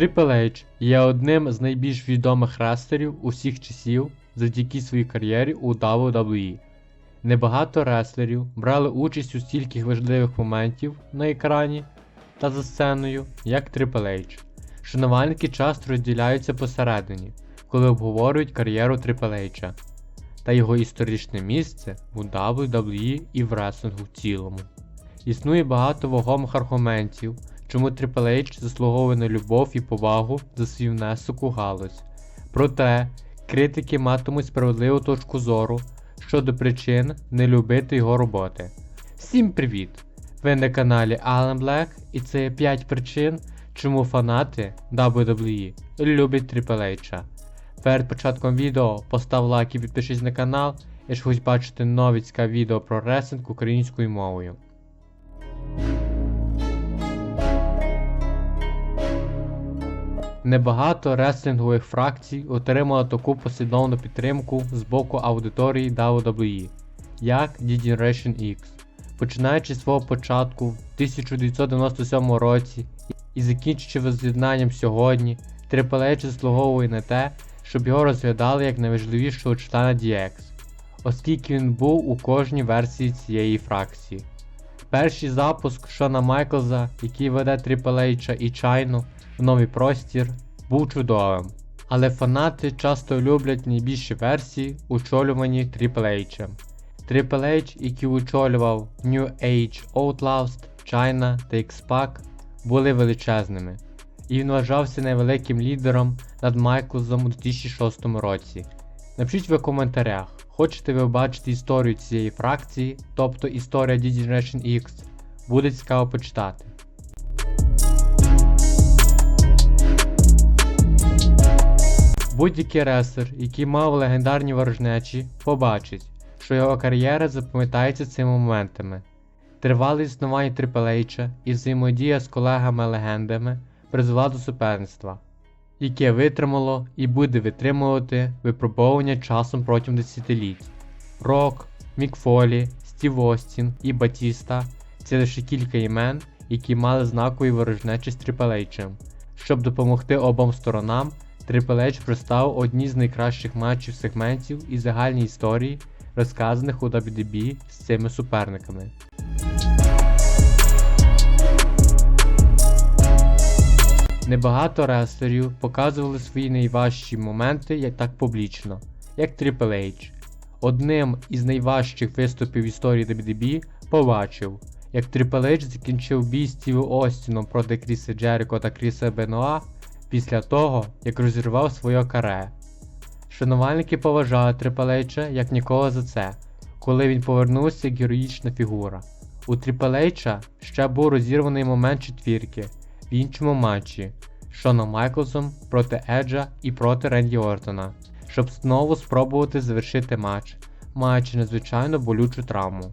Triple H є одним з найбільш відомих рестлерів усіх часів завдяки своїй кар'єрі у WWE. Небагато реслерів брали участь у стільких важливих моментів на екрані та за сценою, як Triple H. Шанувальники часто розділяються посередині, коли обговорюють кар'єру Triple H та його історичне місце у WWE і в реслингу в цілому. Існує багато вагомих аргументів, чому Triple H заслуговує на любов і повагу за свій внесок у галузь. Проте, критики матимуть справедливу точку зору щодо причин не любити його роботи. Всім привіт! Ви на каналі Alan Black і це є 5 причин, чому фанати WWE люблять Triple H. Перед початком відео постав лайк і підпишись на канал, якщо хочеш бачити нові цікаві відео про ресинг українською мовою. Небагато реслінгових фракцій отримало таку послідовну підтримку з боку аудиторії WWE, як D-Generation X. Починаючи з свого початку в 1997 році і закінчуючи воз'єднанням сьогодні, Triple H заслуговує на те, щоб його розглядали як найважливішого члена DX, оскільки він був у кожній версії цієї фракції. Перший запуск Шона Майклза, який веде H і Чайну в новий простір, був чудовим. Але фанати часто люблять найбільші версії, очолювані. Triple H, який очолював New Age Outlaws, China та X-Pac, були величезними, і він вважався невеликим лідером над Майклзом у 2006 році. Напишіть ви в коментарях, хочете ви бачити історію цієї фракції, тобто історія D-Generation X, буде цікаво почитати. Будь-який реслер, який мав легендарні ворожнечі, побачить, що його кар'єра запам'ятається цими моментами. Тривале існування Triple і взаємодія з колегами-легендами призвела до суперництва, яке витримало і буде витримувати випробовування часом протягом десятиліть. Рок, Мік Фолі, Стів Остін і Батіста це лише кілька імен, які мали знакові ворожнечі з Triple Щоб допомогти обом сторонам, H представив одні з найкращих матчів сегментів і загальній історії, розказаних у WWE з цими суперниками. Небагато реслерів показували свої найважчі моменти як так публічно, як Triple H. Одним із найважчих виступів в історії WWE побачив, як Triple H закінчив бій з Стівом Остіном проти Кріса Джеріко та Кріса Бенуа після того, як розірвав своє каре. Шанувальники поважали Triple H як ніколи за це, коли він повернувся як героїчна фігура. У Triple H ще був розірваний момент четвірки в іншому матчі з Шоном Майклсом проти Еджа і проти Ренді Ортона, щоб знову спробувати завершити матч, маючи надзвичайно болючу травму.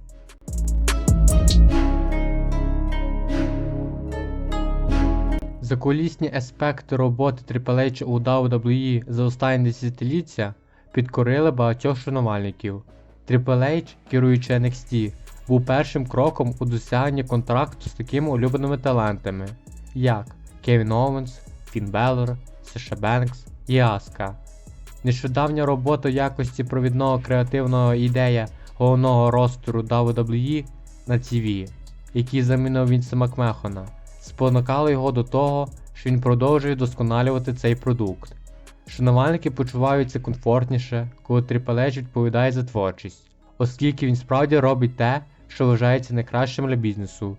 Закулісні аспекти роботи Triple H у WWE за останні десятиліття підкорили багатьох шанувальників. Triple H, керуючи NXT, був першим кроком у досягненні контракту з такими улюбленими талантами, як Кевін Оуенс, Фін Беллер, Саша Бенкс і Аска. Нещодавня робота якості провідного креативного ідея головного ростеру WWE на TV, який замінив Вінса Макмехона, спонукала його до того, що він продовжує досконалювати цей продукт. Шанувальники почуваються комфортніше, коли Triple відповідає за творчість, оскільки він справді робить те, що вважається найкращим для бізнесу.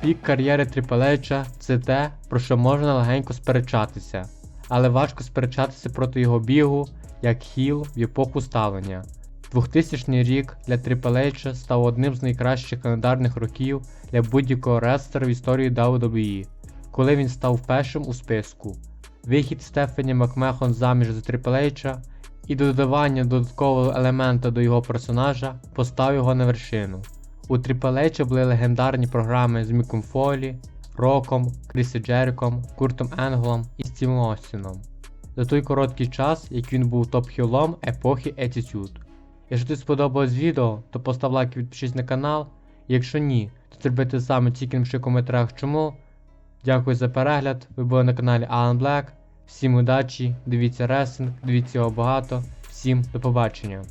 Пік кар'єри H – це те, про що можна легенько сперечатися, але важко сперечатися проти його бігу як хіл в епоху ставлення. 2000 рік для H став одним з найкращих календарних років для будь-якого рестлера в історії WWE, коли він став першим у списку. Вихід Стефані Макмехон заміж за Triple і додавання додаткового елемента до його персонажа поставив його на вершину. У Triple H були легендарні програми з Міком Фолі, Роком, Крісі Джериком, Куртом Енглом і Стівом Остіном. За той короткий час, як він був топ-хілом епохи Attitude. Якщо тобі сподобалось відео, то постав лайк і підпишись на канал. Якщо ні, то зробити саме тільки в коментарях чому. Дякую за перегляд. Ви були на каналі Alan Black. Всім удачі, дивіться ресинг, дивіться його багато. Всім до побачення.